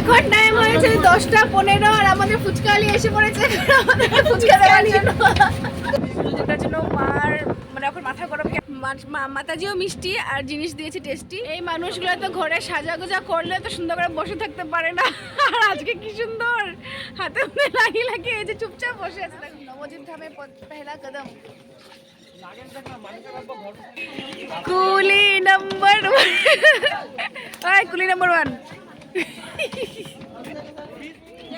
এখন টাইম হয়েছে দশটা পনেরো আর আমাদের ফুচকা ফুচকালি এসে পড়েছে। আমাদের ফুচকা দেওয়ার জন্য জন্য মার মানে এখন মাথা গরম মাতাজিও মিষ্টি আর জিনিস দিয়েছে টেস্টি। এই মানুষগুলো তো ঘরে সাজা গোজা করলে তো সুন্দর করে বসে থাকতে পারে না। আর আজকে কি সুন্দর। হাতে মধ্যে লাগিয়ে লাগিয়ে এই যে চুপচাপ বসে আছে। নবজিৎ ধামে পেহলা কদম। Coolie number one coolie number one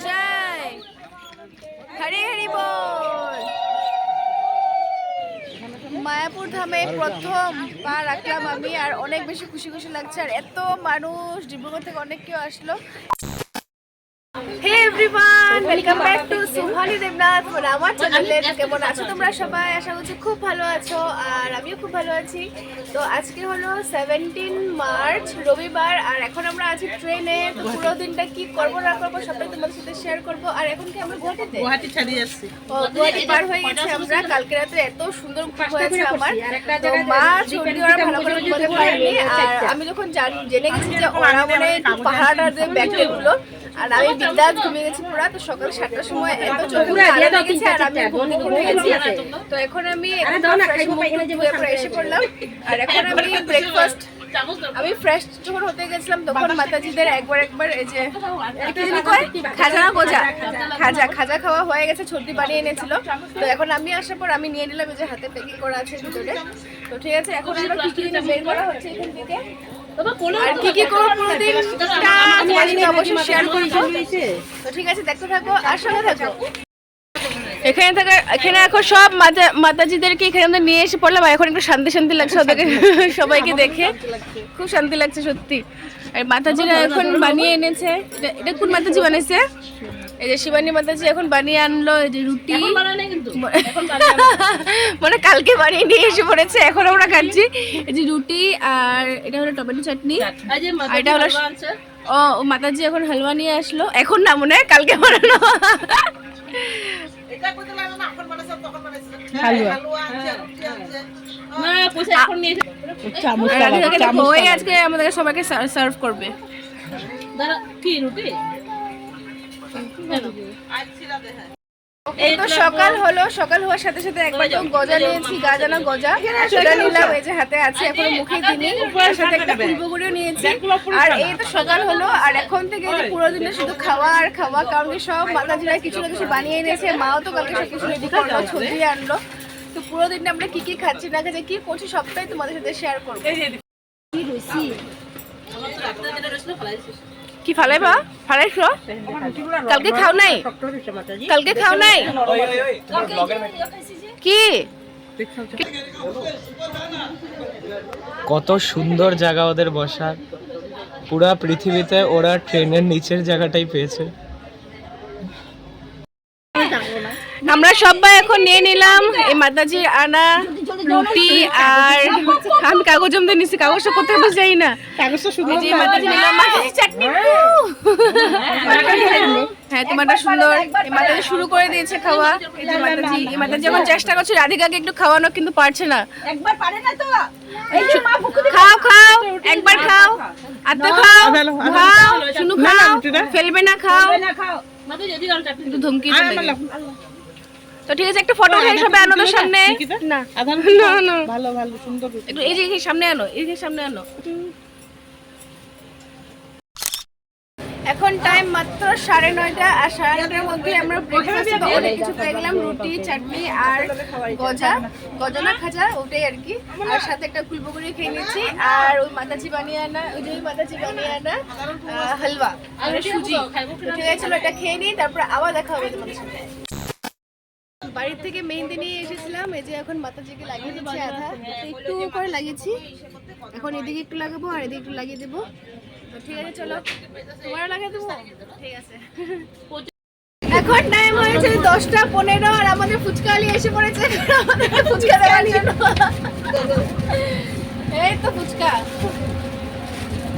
জয়। হরি হরি বল। মায়াপুর ধামে প্রথম পা রাখলাম আমি, আর অনেক বেশি খুশি খুশি লাগছে, আর এত মানুষ, ডিব্রুগড় থেকে অনেক কেউ আসলো। Hey everyone welcome back to Suhani Debnath আমার চ্যানেলে কেমন আছো? তোমরা সবাই আশা করছি খুব ভালো আছো আর আমিও খুব ভালো আছি। তো আজকে হলো সেভেন্টিন মার্চ রবিবার আর এখন আমরা আছি ট্রেনে তো পুরো দিনটা কি করব না করব সবাই তোমাদের সাথে শেয়ার করব। আর এখন কি আমরা গুয়াহাটিতে? গুয়াহাটি ছাড়িয়ে যাচ্ছি। গুয়াহাটি পার হয়ে গেছে আমরা। কালকে রাতে এত সুন্দর হয়েছে আমার। তো মা সর্দি ওরা ভালো করে ঘুমাতে পারেনি আর আমি যখন জান- জেনে গেছি যে ওরা মানে একটু পাহাড়টা যে ব্যাগগুলো আর আমি বিদ্যাস ঘুমিয়ে গেছি পুরা তো সকাল সাতটার সময় এত চোখে মুখে লেগেছে আর আমি ঘুম থেকে উঠে গেছি। তো এখন আমি এসে পড়লাম। আর এখন আমি ব্রেকফাস্ট আমি ফ্রেশ যখন হতে গেছিলাম তখন মাতাজিদের একবার একবার এই যে? খাজা না গোজা? খাজা খাজা খাওয়া হয়ে গেছে ছর্দি বানিয়ে এনেছিল। তো এখন আমি আসার পর আমি নিয়ে নিলাম এই যে হাতে প্যাকিং করা আছে ভিতরে। তো ঠিক আছে এখন আমরা কি কি বের করা হচ্ছে এখান থেকে। আর কি কি করব পুরো দিনটা তোমার সাথে অবশ্যই শেয়ার করব তো ঠিক আছে দেখতে থাকো আর সঙ্গে থাকো। এখানে থাকা এখানে এখন সব মাতা মাতাজিদেরকে এখানে নিয়ে এসে পড়লাম আর এখন একটু শান্তি শান্তি লাগছে ওদেরকে। সবাইকে দেখে। খুব শান্তি লাগছে সত্যি। আর মাতাজিরা এখন বানিয়ে এনেছে। এটা- এটা কোন মাতাজি বানিয়েছে এই যে শিবানী মাতাজি এখন বানিয়ে আনলো এই যে রুটি। মানে কালকে বানিয়ে নিয়ে এসে পড়েছে এখন আমরা খাচ্ছি। এই যে রুটি আর এটা হলো টমেটো চাটনি। আর এটা হলো ও ও মাতাজি এখন হালুয়া নিয়ে আসলো। এখন না মনে হয় কালকে বানানো। হালুয়া। চামচ আজকে আমাদের সবাইকে সার্ভ করবে। এই তো সকাল হলো সকাল হওয়ার সাথে সাথে একবার তো গজা নিয়েছি গাজানা গজা সেটা নিলাম এই যে হাতে আছে এখন মুখে দিনি সাথে একটা ফুলবগুড়িও নিয়েছি। আর এই তো সকাল হলো আর এখন থেকে যে পুরো দিনে শুধু খাওয়া আর খাওয়া কারণ কি সব মাতাজিরা কিছু না কিছু বানিয়ে এনেছে মাও তো কালকে সব কিছু রেডি করল ছবি আনলো। তো পুরো দিনটা আমরা কি কি খাচ্ছি না খাচ্ছি কি করছি সবটাই তোমাদের সাথে শেয়ার করব। কি রুচি কি ফালাইবা ফালাইছো কালকে খাও নাই? কালকে খাও নাই? কি? কত সুন্দর জায়গা ওদের বসার। পুরা পৃথিবীতে ওরা ট্রেনের নিচের জায়গাটাই পেয়েছে। আমরা সবাই এখন নিয়ে নিলাম। এই মাতাজির আনা। রুটি আর আমি কাগজ জমতে নিছি কাগজটা কোথায় বসে যাই না। কাগজটা শুধু যে মাতাজি নিলাম মাতাজি চাটনি হ্যাঁ। তোমারটা সুন্দর। মাতাজি শুরু করে দিয়েছে খাওয়া। এই যে মাতাজি এই মাতাজি যখন চেষ্টা করছে রাধিকাকে একটু খাওয়ানো কিন্তু পারছে না। একবার পারে না তো। খাও খাও একবার খাও। আত্মা খাও। ভালো, ভালো। খাও শুনু খাও ফেলবে না খাও। খাও। একটু ধমকি তো ঠিক আছে একটা ফটো উঠাই সবাই আনন্দের সামনে। না। না, না। ভালো ভালো সুন্দর একটু এই যে সামনে আনো এই যে সামনে আনো। এখন টাইম মাত্র সাড়ে নয়টা আর সাড়ে নয়টার মধ্যে আমরা ব্রেকফাস্ট অনেক কিছু পেয়ে গেলাম রুটি চাটনি আর গজা। গজা না খাজা ওটাই আর কি। আর সাথে একটা ফুলবগুড়ি খেয়ে নিচ্ছি আর ওই মাতাজি বানিয়ে আনা ওই যে ওই মাতাজি বানিয়ে আনা হালুয়া। সুজি। ঠিক আছে চলো এটা খেয়ে নিই তারপর আবার দেখা হবে তোমাদের সাথে। বাড়ির থেকে মেহেন্দি নিয়ে এসেছিলাম, এই যে এখন মাতাজিকে লাগিয়ে দিচ্ছি আধা। একটু করে লাগিয়েছি। এখন এদিকে একটু লাগাবো আর এদিকে একটু লাগিয়ে দেবো। ঠিক আছে, চলো। তোমারও লাগিয়ে দেবো? ঠিক আছে। এখন টাইম হয়েছে দশটা পনেরো আর আমাদের ফুচকালি এসে পড়েছে। ফুচকা দেওয়ার এই তো ফুচকা।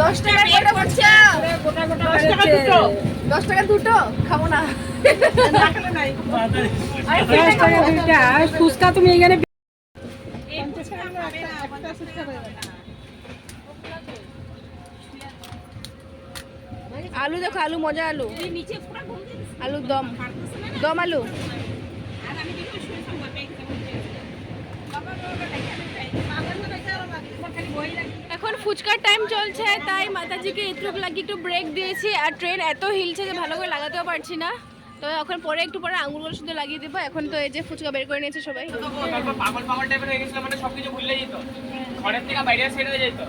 দশ টাকা কটা ফুচকা দশ টাকা দুটো দশ টাকা দুটো খাব না দশ টাকা দুইটা ফুচকা তুমি এখানে আলু দেখো আলু মজা আলু আলু দম দম আলু এখন ফুচকার টাইম চলছে তাই মাতাজিকে এটুক লাগিয়ে একটু ব্রেক দিয়েছি। আর ট্রেন এত হিলছে যে ভালো করে লাগাতেও পারছি না। তো এখন পরে একটু পরে আঙুলগুলো শুধু লাগিয়ে দেবো। এখন তো এই যে ফুচকা বের করে নিয়েছে সবাই। পাগল পাগল টাইপের হয়ে গেছিল মানে সবকিছু ভুলে যেত। ঘরের থেকে বাইরে সেরে যেত।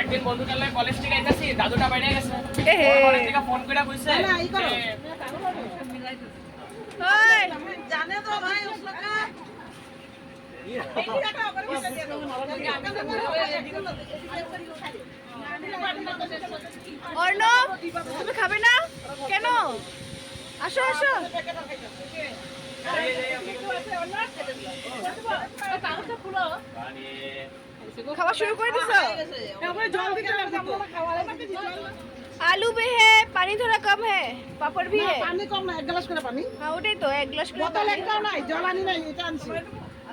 একদিন বন্ধু কালে কলেজ থেকে আইতাছি দাদুটা বাইরে গেছে। কলেজ থেকে ফোন করে বুঝছে জানে তো ভাই খাবে না? কেন? আসো আসো। খাওয়া শুরু করে আলু ভি হে পানি ধরা কম হে পাপড় ভি হে। পানি কম না এক গ্লাস করে পানি। হ্যাঁ ওটাই তো এক গ্লাস বোতল একটাও নাই জল আনি নাই এটা আনছি।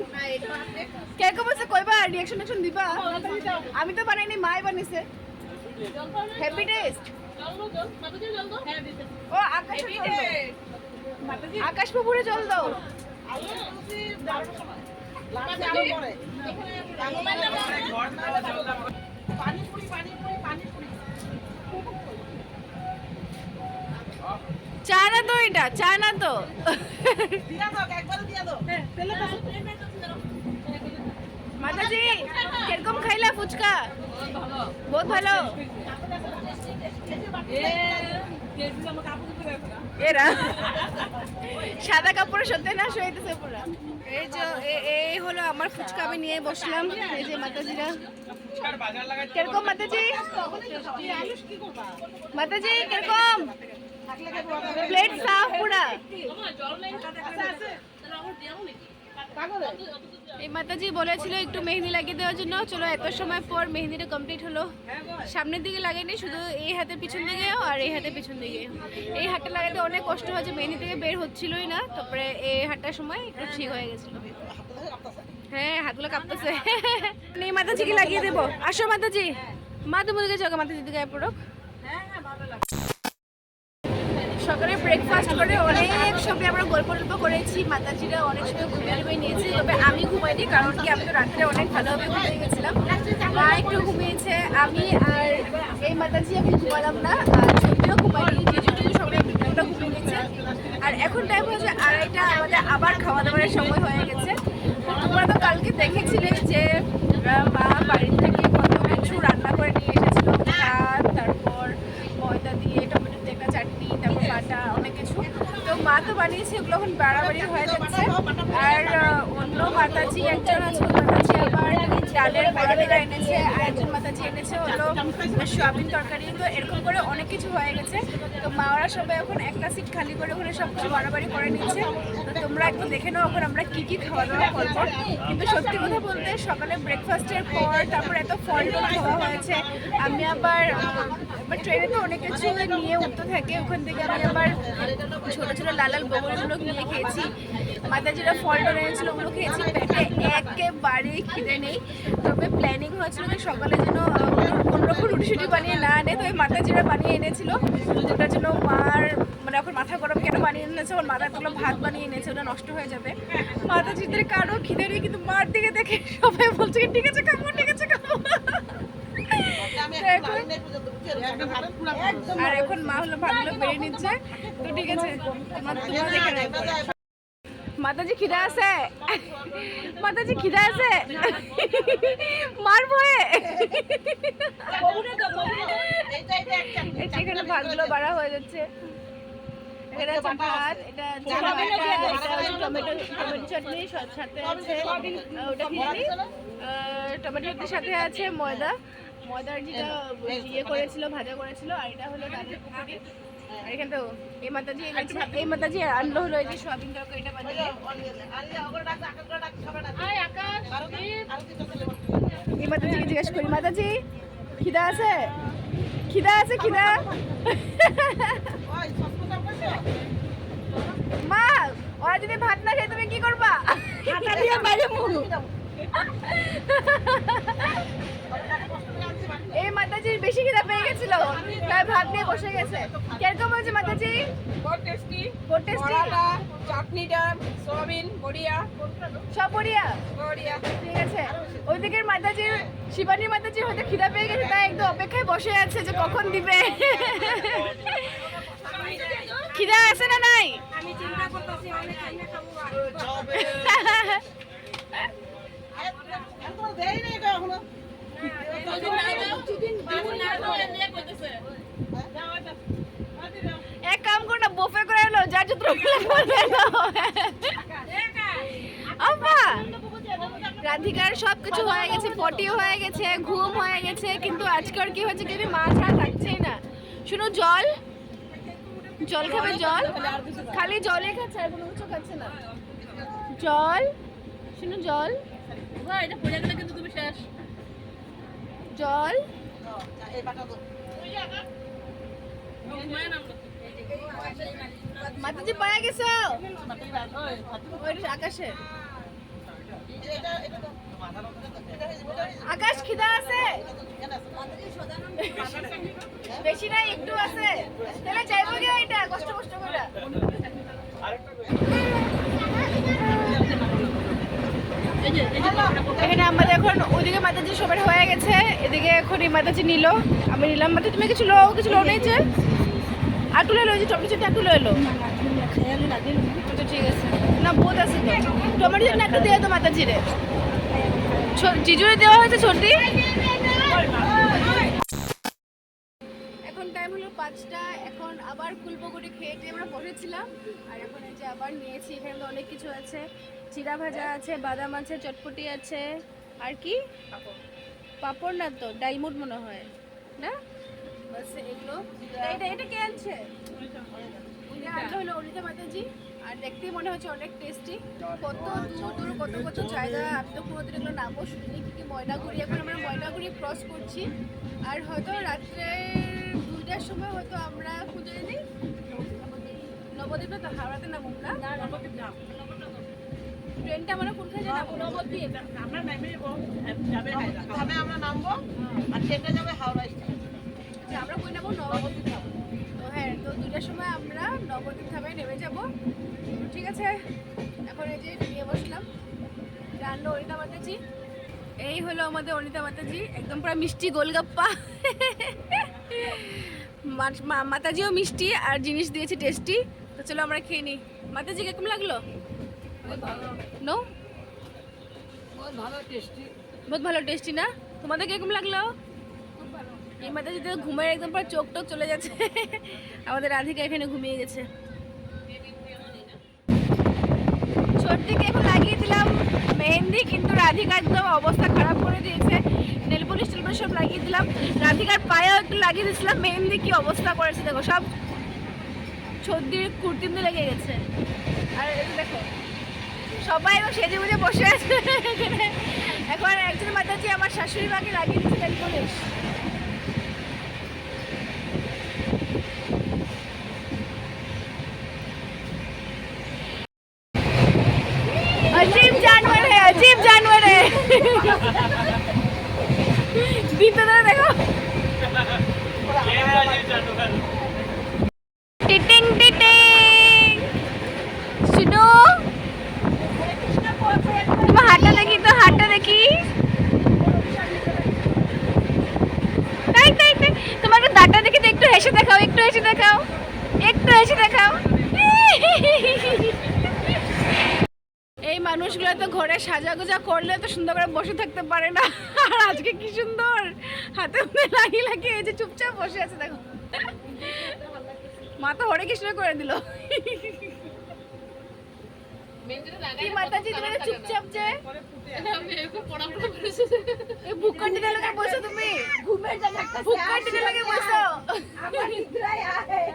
দেবো কে কো বলছে কইবা রিঅ্যাকশন অ্যাকশন দিবা? আমি তো বানাইনি মাই বানিয়েছে হ্যাপি টেস্ট ও আকাশ আকাশ পুকুরে জল দাও। চা না তো এটা চা না তো। দিয়া দাও একবার দিয়া দাও। মাতাজি, কীরকম খাইলা ফুচকা? বহুত ভালো। এরা সাদা কাপড়ে সত্যি না শুয়েতেছে পুরা। এই যে এই হলো আমার ফুচকা, আমি নিয়ে বসলাম। এই যে মাতাজিরা। কীরকম মাতাজি? মাতাজি, কীরকম? প্লেট সাফ পুরা। এই মাতাজি বলেছিল একটু মেহেন্দি লাগিয়ে দেওয়ার জন্য। চলো, এত সময় পর মেহেন্দিটা কমপ্লিট হলো। সামনের দিকে লাগাইনি শুধু এই হাতে পিছন দিকেও আর এই হাতে পিছন দিকে। এই হাতটা লাগাতে অনেক কষ্ট হয়েছে মেহেন্দি থেকে বের হচ্ছিলই না। তারপরে এই হাতটার সময় একটু ঠিক হয়ে গেছিল। হ্যাঁ হাতগুলো কাঁপতেছে। এই মাতাজিকে লাগিয়ে দেবো। আসো, মাতাজি। মা তুমি দিকে যাও মাতাজি দিকে পড়ো সকালে ব্রেকফাস্ট করে অনেক সময় আমরা গল্প টল্প করেছি, মাতাজিরা অনেক সময় ঘুমিয়ে ঘুমিয়ে নিয়েছি, তবে আমি ঘুমাইনি কারণ কি আমি তো রাত্রে অনেক ভালোভাবে ঘুমিয়ে গেছিলাম। মা একটু ঘুমিয়েছে, আমি আর এই মাতাজি আমি ঘুমালাম না, আর ছবিও ঘুমাইনি জিজুটুকু সবাই আমরা ঘুমিয়ে গেছে। আর এখন টাইম হয়েছে আড়াইটা, আমাদের আবার খাওয়া দাওয়ার সময় হয়ে গেছে। তোমরা তো কালকে দেখেছিলে যে মা বাড়ি থেকে কত কিছু রান্না করে নিয়ে এসেছিল ভাত তারপর ময়দা দিয়ে টমেটো দিয়ে একটা চাটনি তারপর বাটা অনেক কিছু তো মা তো বানিয়েছে ওগুলো এখন বাড়াবাড়ি হয়ে যাচ্ছে আর আহ, অন্য মাতাজি একজন আছে, মাতাজি আবার ডালের বড়াটা এনেছে, আর একজন মাতাজি এনেছে, হলো সোয়াবিন তরকারি। তো এরকম করে অনেক কিছু হয়ে গেছে। তো মা, ওরা সবাই এখন একটা সিট খালি করে ওখানে সব কিছু বাড়াবাড়ি করে নিচ্ছে। তো তোমরা একটু দেখে নাও এখন আমরা কি কি খাওয়া দাওয়া করব। কিন্তু সত্যি কথা বলতে সকালে ব্রেকফাস্টের পর তারপর এত ফল টল খাওয়া হয়েছে। আমি আবার আবার ট্রেনে তো অনেক কিছু নিয়ে উঠতে থাকে। ওখান থেকে আমি আবার ছোট ছোট লাল লাল বগরিগুলো নিয়ে খেয়েছি। মাতাজিরা ফল টল এনেছিল ওগুলো খেয়েছি পেটে একেবারে খিদে নেই। তবে প্ল্যানিং হয়েছিল যে সকালে যেন আহ, অন্যরকম রুটি শুটি বানিয়ে না আনে তো ওই মাতাজিরা বানিয়ে এনেছিল ওটার জন্য মার মানে এখন মাথা গরম কেন বানিয়ে এনেছে ওর মাথার তুলো ভাত বানিয়ে এনেছে ওটা নষ্ট হয়ে যাবে। মাতাজিদের কারও খিদে নেই কিন্তু মার দিকে দেখে সবাই বলছে ঠিক আছে খাব ঠিক আছে খাব। আর এখন মা হলো ভাতগুলো বেড়ে নিচ্ছে। তো ঠিক আছে তোমার তোমরা দেখে নাও এরপরে। মাতাজি খিদা আছে? মাতাজি খিদা আছে? মার ভয়ে? এখানে ভাতগুলো বাড়া হয়ে যাচ্ছে। আছে ভাত এটা এটা টমেটো টমেটো চাটনি সাথে আছে ওটা কি জানি? আহ, টমেটো চাটনির সাথে আছে ময়দা। ময়দার যেটা ইয়ে করেছিল ভাজা করেছিল আর এটা হলো ডালের পকোড়ি আর এখানে তো এই মাতাজি এই মাতাজি আনলো হলো এই যে সোয়াবিন তরকারি এটা বানিয়ে। এই মাতাজিকে জিজ্ঞেস করি মাতাজি খিদা আছে? খিদা আছে খিদা? মা ওরা যদি ভাত না খায় তুমি কি করবা? হাতা দিয়ে বাইরে মুখ। এই মাতাজির বেশি খিদা পেয়ে গেছিল তাই ভাত নিয়ে বসে গেছে। কীরকম হয়েছে মাতাজি? বহুত টেস্টি বহুত টেস্টি চাটনিটা সোয়াবিন বড়িয়া। সব বড়িয়া? বড়িয়া। ঠিক আছে। ওইদিকের মাতাজির শিবানী মাতাজির হয়তো খিদা পেয়ে গেছে তাই একদম অপেক্ষায় বসে আছে যে কখন দিবে। খিদা আছে না নাই? আমি চিন্তা করতেছি অনেক চিন্তা খাব এক কাম করো না বফে করে এলো, যা যত আম্মা রাধিকার সব কিছু হয়ে গেছে, পটিও হয়ে গেছে, ঘুম হয়ে গেছে, কিন্তু আজকে আর কি হয়েছে কি মা ছাড়া থাকছেই না। শুনো, জল। জল খাবে, জল। খালি জলে খাচ্ছে আর কোনো কিছু খাচ্ছে না। জল। শুনো, জল। জল। মাতাজি পায়া গেছো? আকাশে। আকাশ খিদা আছে? বেশি নাই একটু আছে। তাহলে যাইবো কি এটা কষ্ট কষ্ট করে। এখানে আমাদের এখন ওইদিকে মাতাজি সবার হয়ে গেছে এদিকে এখন এই মাতাজি নিল। আমি নিলাম। মাতা তুমি কিছু লো কিছু লো নিয়েছে আর তুলে এলো লো যে টমেটো চাটা তুলে এলো। আচ্ছা, ঠিক আছে। না বহুত আছে টমেটো চাটা একটু দিয়ে তো মাতাজিরে। জিজুরে দেওয়া হয়েছে ছোটি এখন টাইম হলো পাঁচটা এখন আবার কুলপকুটি খেয়ে টেয়ে আমরা বসেছিলাম। আর এখন এই যে আবার নিয়েছি এখানে অনেক কিছু আছে। চিরা ভাজা আছে বাদাম আছে চটপটি আছে। আর কি? পাপড়। না তো ডালমুট মনে হয় না? বাস এগুলো এটা এটা কে আনছে? এটা আনলো হলো অনিতা মাতাজি। আর দেখতেই মনে হচ্ছে অনেক টেস্টি কত দূর দূর কত কত জায়গা। আমি তো কোনোদিন এগুলো নামও শুনিনি কি কি ময়নাগুড়ি। এখন আমরা ময়নাগুড়ি ক্রস করছি। আর হয়তো রাত্রে দুইটার সময় হয়তো আমরা খুঁজে নিই? নবদ্বীপ তো হাওড়াতে নামুক না? ট্রেনটা আমরা কোনখানে যাব? নবদ্বীপ। আমরা নামবো আর ট্রেনটা যাবে হাওড়া স্টেশন। যে আমরা কই নেব নবদ্বীপ তো হ্যাঁ তো দুটার সময় আমরা নবদ্বীপ নেমে যাব। ঠিক আছে এখন এই যে নিয়ে বসলাম। রান্না অনিতা মাতাজি। এই হলো আমাদের অনিতা মাতাজি। একদম পুরো মিষ্টি গোলগাপ্পা। মাতাজিও মিষ্টি আর জিনিস দিয়েছে টেস্টি। তো চলো আমরা খেয়ে নিই। মাতাজি কীরকম লাগল? নো? বহুত ভালো টেস্টি বহুত ভালো টেস্টি না? তোমাদের কীরকম লাগল? এই মাতাজি তো ঘুমের একদম পুরো চোখ টোক চলে যাচ্ছে। আমাদের রাধিকা এখানে ঘুমিয়ে গেছে। ছোট্টিকে এখন লাগিয়ে দিলাম মেহেন্দি কিন্তু রাধিকা একদম অবস্থা খারাপ করে দিয়েছে। নেল পলিশ টেল সব লাগিয়ে দিলাম। রাধিকার পায়েও একটু লাগিয়ে দিয়েছিলাম, মেহেন্দি কি অবস্থা করেছে দেখো, সব সর্দির কুর্তিমে লেগে গেছে। আর দেখো, সবাই এবং সেজে বুঝে বসে আছে। এখন একজন মাতাজি আমার শাশুড়ি মাকে লাগিয়ে দিচ্ছে নেল পলিশ দেখাও। এই মানুষগুলো তো ঘরে সাজাগোজা করলে তো সুন্দর করে বসে থাকতে পারে না। আর আজকে কি সুন্দর। হাতে লাগিয়ে লাগিয়ে এই যে চুপচাপ বসে আছে দেখো। মাথা হরে কৃষ্ণ করে দিল। কি মাতাজি তুমি চুপচাপ যে? লাগে বসো তুমি। ঘুমের জায়গা লাগে বসো। আমার নিদ্রায় আয়।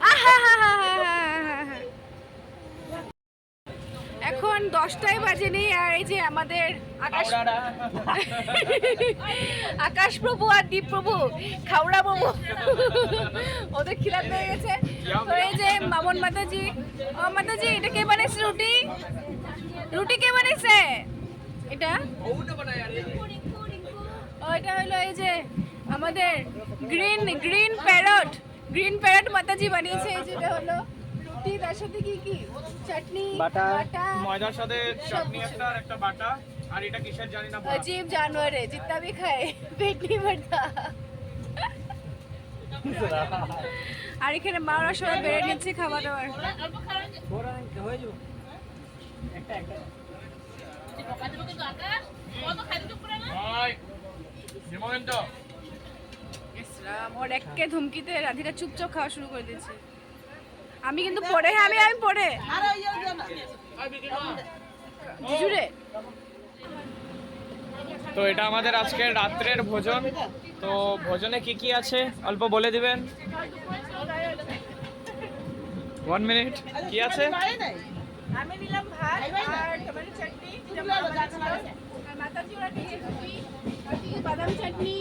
এখন দশটায় বাজেনি আর এই যে আমাদের আকাশ আকাশ প্রভু আর দীপ প্রভু খাওড়া প্রভু ওদের খিলাপ হয়ে গেছে। তো এই যে মামন মাতাজি ও মাতাজি এটা কে বানাইছে? রুটি? রুটি কে বানাইছে? এটা? ও এটা হলো এই যে আমাদের green green parrot. Green parrot মাতাজি বানিয়েছে এই যেটা হলো রুটি তার সাথে কি কি চাটনি বাটা বাটা ময়দার সাথে চাটনি একটা আর একটা বাটা আর এটা কিসের জানি না বড়া। अजीब जानवर है जितना भी खाए पेट नहीं भरता আর এখানে মারা সবাই বেড়ে নিচ্ছে খাবার দাবার ভাই হেমন্ত ইসলাম ওর একে ধুমকিতে রাধিকা চুপচাপ খাওয়া শুরু করে দিয়েছে। আমি কিন্তু পড়ে হ্যাঁ আমি আমি পড়ে। জুড়ে তো এটা আমাদের আজকের রাত্রের ভোজন। তো ভোজনে কি কি আছে? অল্প বলে দিবেন। ওয়ান মিনিট কি আছে? আমি নিলাম ভাত আর টমেটো চাটনি। মাতাজি বাদাম চাটনি।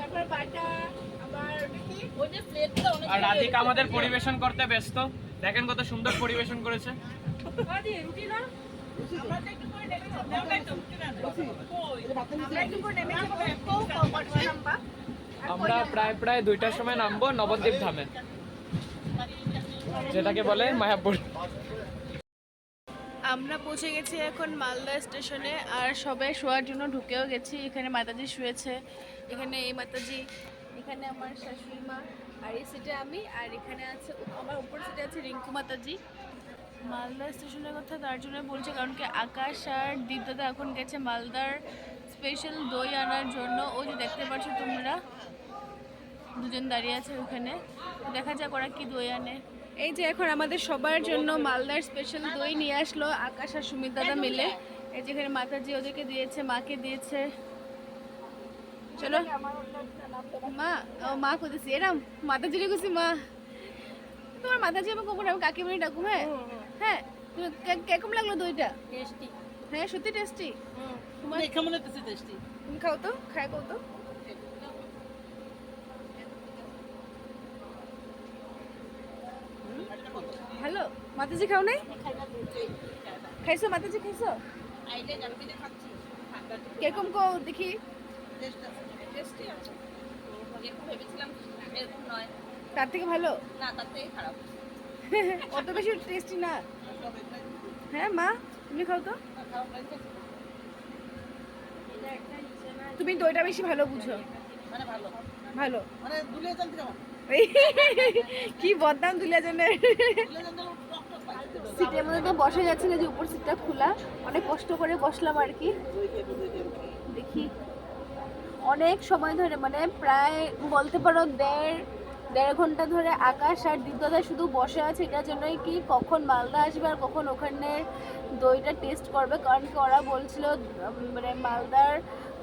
তারপর বাটা আবার ওই যে প্লেটটা আর রাধিকা আমাদের পরিবেশন করতে ব্যস্ত। দেখেন কত সুন্দর পরিবেশন করেছে। রুটি না আমরা প্রায় প্রায় দুইটার সময় নামবো নবদ্বীপ ধামে। যেটাকে বলে মায়াপুর। আমরা পৌঁছে গেছি এখন মালদা স্টেশনে আর সবাই শোয়ার জন্য ঢুকেও গেছি। এখানে মাতাজি শুয়েছে, এখানে এই মাতাজি, এখানে আমার শাশুড়ি মা, আর এই সিটে আমি, আর এখানে আছে আমার উপর সিটে আছে রিঙ্কু মাতাজি। মালদা স্টেশনের কথা তার জন্য বলছে, কারণ কি আকাশ আর দীপদাদা এখন গেছে মালদার স্পেশাল দই আনার জন্য। ওই যে দেখতে পাচ্ছ তোমরা, দুজন দাঁড়িয়ে আছে ওখানে। দেখা যাক ওরা কি দই আনে। এই যে এখন আমাদের সবার জন্য মালদার স্পেশাল দই নিয়ে আসলো আকাশ আর সুমিত দাদা মিলে। এই যেখানে মাতাজি ওদেরকে দিয়েছে মাকে দিয়েছে। চলো। মা ও মা কইতেছি এরম মাতাজি কুছি মা। তোমার মাতাজি আমি কখন আমি কাকিমণি ডাকুম হ্যাঁ? হ্যাঁ কেরকম লাগল দইটা? টেস্টি হ্যাঁ সত্যি টেস্টি তোমার দেখে মনে হচ্ছে টেস্টি তুমি খাও তো খাই খাও তো ভালো মাতাজি খাও নাই? খাইছো মাতাজি খাইছো? কীরকম কও দেখি। তার থেকে ভালো? না তার থেকে খারাপ অত বেশি টেস্টি না। হ্যাঁ মা তুমি খাও তো। তুমি দইটা বেশি ভালো বুঝো। ভালো। মানে কি বদনাম দুলিয়া জনের সিটের মধ্যে তো বসা যাচ্ছে না যে উপর সিটটা খোলা। অনেক কষ্ট করে বসলাম আর কি। দেখি। অনেক সময় ধরে মানে প্রায় বলতে পারো দেড় দেড় ঘণ্টা ধরে আকাশ আর দীপদাদা শুধু বসে আছে। এটার জন্যই কি কখন মালদা আসবে আর কখন ওখানে দইটা টেস্ট করবে? কারণ কি ওরা বলছিল মানে মালদার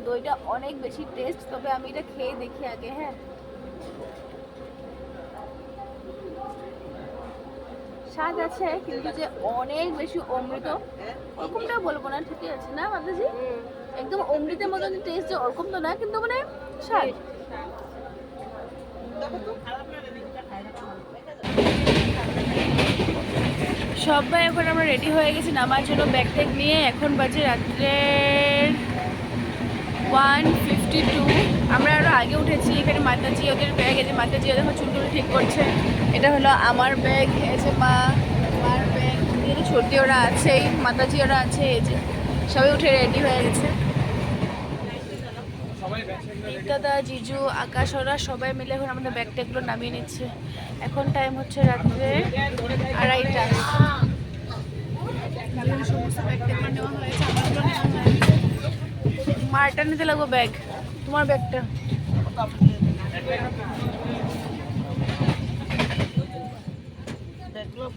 দইটা অনেক বেশি টেস্ট তবে আমি এটা খেয়ে দেখি আগে হ্যাঁ। স্বাদ আছে, কিন্তু যে অনেক বেশি অমৃত, ওরকমটা বলব না, ঠিকই আছে, না মাতাজি? একদম অমৃতের মতন টেস্ট যে ওরকম তো না, কিন্তু মানে স্বাদ। সবাই এখন আমরা রেডি হয়ে গেছি, নামার জন্য ব্যাগ ট্যাগ নিয়ে, এখন বাজে রাত্রের ওয়ান ফিফটি টু। আমরা আরও আগে উঠেছি, এখানে মাতাজি ওদের ব্যাগ এই যে মাতাজি ওদের চুল টুল ঠিক করছে। এটা হলো আমার ব্যাগ এই যে মা, মার ব্যাগ এই যে ছোটি ওরা আছেই মাতাজি ওরা আছে, এই যে সবাই উঠে রেডি হয়ে গেছে। দাদা জিজু, আকাশ ওরা সবাই মিলে এখন আমাদের ব্যাগ ট্যাগগুলো নামিয়ে নিচ্ছে। এখন টাইম হচ্ছে রাত্রে আড়াইটা। সমস্ত ব্যাগ নেওয়া হয়েছে আমারগুলো নেওয়া হয়েছে। মারটা নিতে লাগবো ব্যাগ। তোমার ব্যাগটা।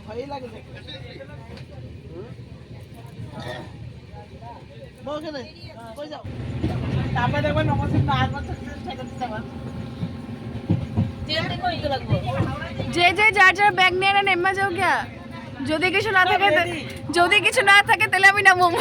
ভয় লাগে তারপরে দেখবেন নমস্কার না যে যে যার যার ব্যাগ নিয়ে না নেমা যাও গিয়া। যদি কিছু না থাকে যদি কিছু না থাকে তাহলে আমি না মোমো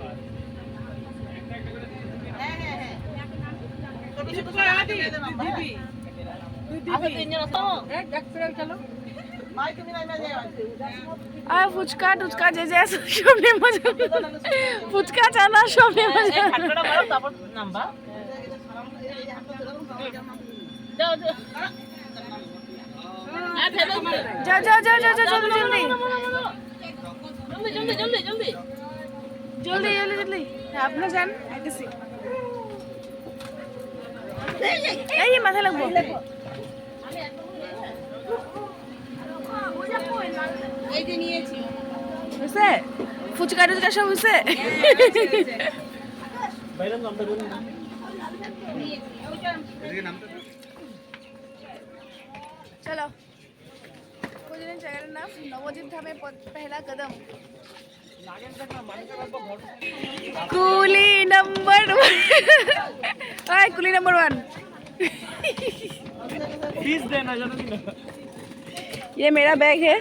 আর ফুচকা টুচকা যে যে সব নিয়ে মজা ফুচকা চানা সব তারপর নামবা যাও যাও যাও জলদি জলদি। জলদি জলদি জলদি জলদি। জলদি হ্যাঁ, আপনারা যান এই মাথা লাগবো। ফুচকা টুচকা সব হয়েছে চলো। খুঁজলেন জায়গাটার নাম ধামে পেহলা কদম। কুলি নম্বর हाय कुली नंबर वन फीस देना जरा ये मेरा बैग है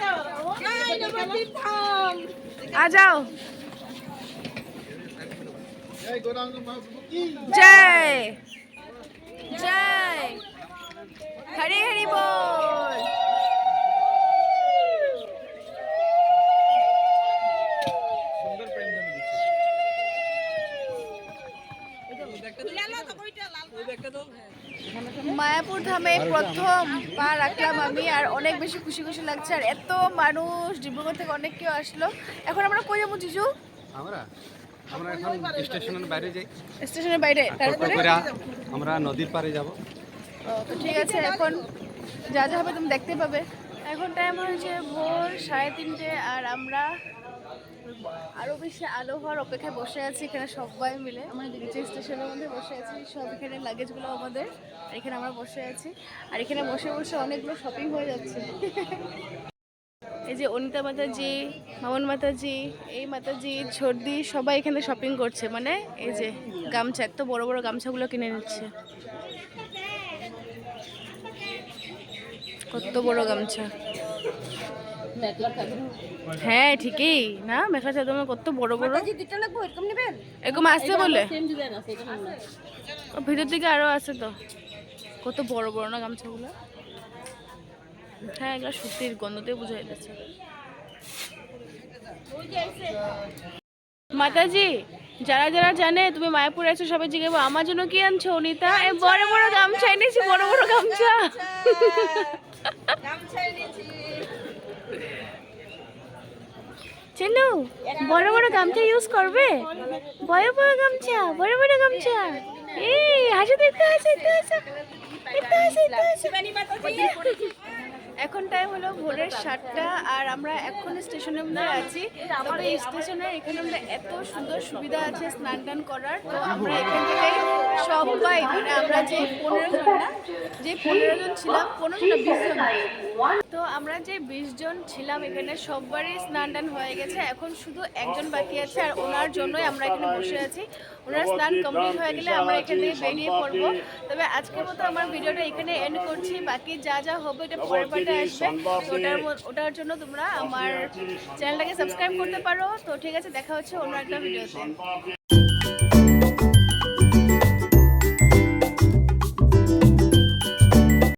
आ जाओ जय जय हरी हरी बोल মায়াপুর ধামে প্রথম পা রাখলাম আমি আর অনেক বেশি খুশি খুশি লাগছে আর এত মানুষ ডিব্রুগড় থেকে অনেক কেউ আসলো। এখন আমরা কই যাব জিজু? আমরা? আমরা এখন স্টেশনের বাইরে যাই। স্টেশনের বাইরে তারপরে আমরা নদীর পাড়ে যাব। তো ঠিক আছে এখন যা যা হবে তুমি দেখতে পাবে। এখন টাইম হয়েছে ভোর সাড়ে তিনটে আর আমরা আরও বেশি আলো হওয়ার অপেক্ষায় বসে আছি এখানে সবাই মিলে। আমরা যে স্টেশনের মধ্যে বসে আছি, সব এখানে লাগেজগুলো আমাদের, আর এখানে আমরা বসে আছি। আর এখানে বসে বসে অনেকগুলো শপিং হয়ে যাচ্ছে। এই যে অনিতা মাতাজি, মামন মাতাজি, এই মাতাজি ছর্দি সবাই এখানে শপিং করছে। মানে এই যে গামছা, এত বড় বড় গামছাগুলো কিনে নিচ্ছে। কত বড় গামছা। হ্যাঁ ঠিকই। না মেখা চাদর কত বড় বড়। এরকম আসছে বলে? আছে ও ভিতর দিকে আরও আছে তো। কত বড় বড় না গামছাগুলো। হ্যাঁ এগুলো সুতির গন্ধতে বোঝা যাচ্ছে। মাতাজি যারা যারা জানে তুমি মায়াপুর আছো সবাই জিজ্ঞাসা আমার জন্য কি আনছো অনিতা? এ বড় বড় গামছা এনেছি বড় বড় গামছা। চেনু বড় বড় গামছা ইউজ করবে? বড় বড় গামছা, বড় বড় গামছা। এই, হাসি, দেখতে হাসি দেখতে হাসি। দেখতে হাসি দেখতে হাসি। এখন টাইম হলো ভোরের সাতটা আর আমরা এখন স্টেশনের মধ্যে আছি। তবে এই স্টেশনের এখানে আমরা এত সুন্দর সুবিধা আছে স্নান টান করার। তো আমরা এখান থেকে সবাই মানে আমরা যে পনেরো জন না, যে পনেরো জন ছিলাম, পনেরো জন বিশ জন। তো আমরা যে বিশ জন ছিলাম এখানে সববারই স্নান টান হয়ে গেছে। এখন শুধু একজন বাকি আছে আর ওনার জন্যই আমরা এখানে বসে আছি। ওনার স্নান কমপ্লিট হয়ে গেলে আমরা এখানে বেরিয়ে পড়ব। তবে আজকের মতো আমার ভিডিওটা এখানে এন্ড করছি। বাকি যা যা হবে এটা পরের পার্টে আসবে। তো ওটার ওটার জন্য তোমরা আমার চ্যানেলটাকে সাবস্ক্রাইব করতে পারো। তো ঠিক আছে দেখা হচ্ছে অন্য একটা ভিডিওতে।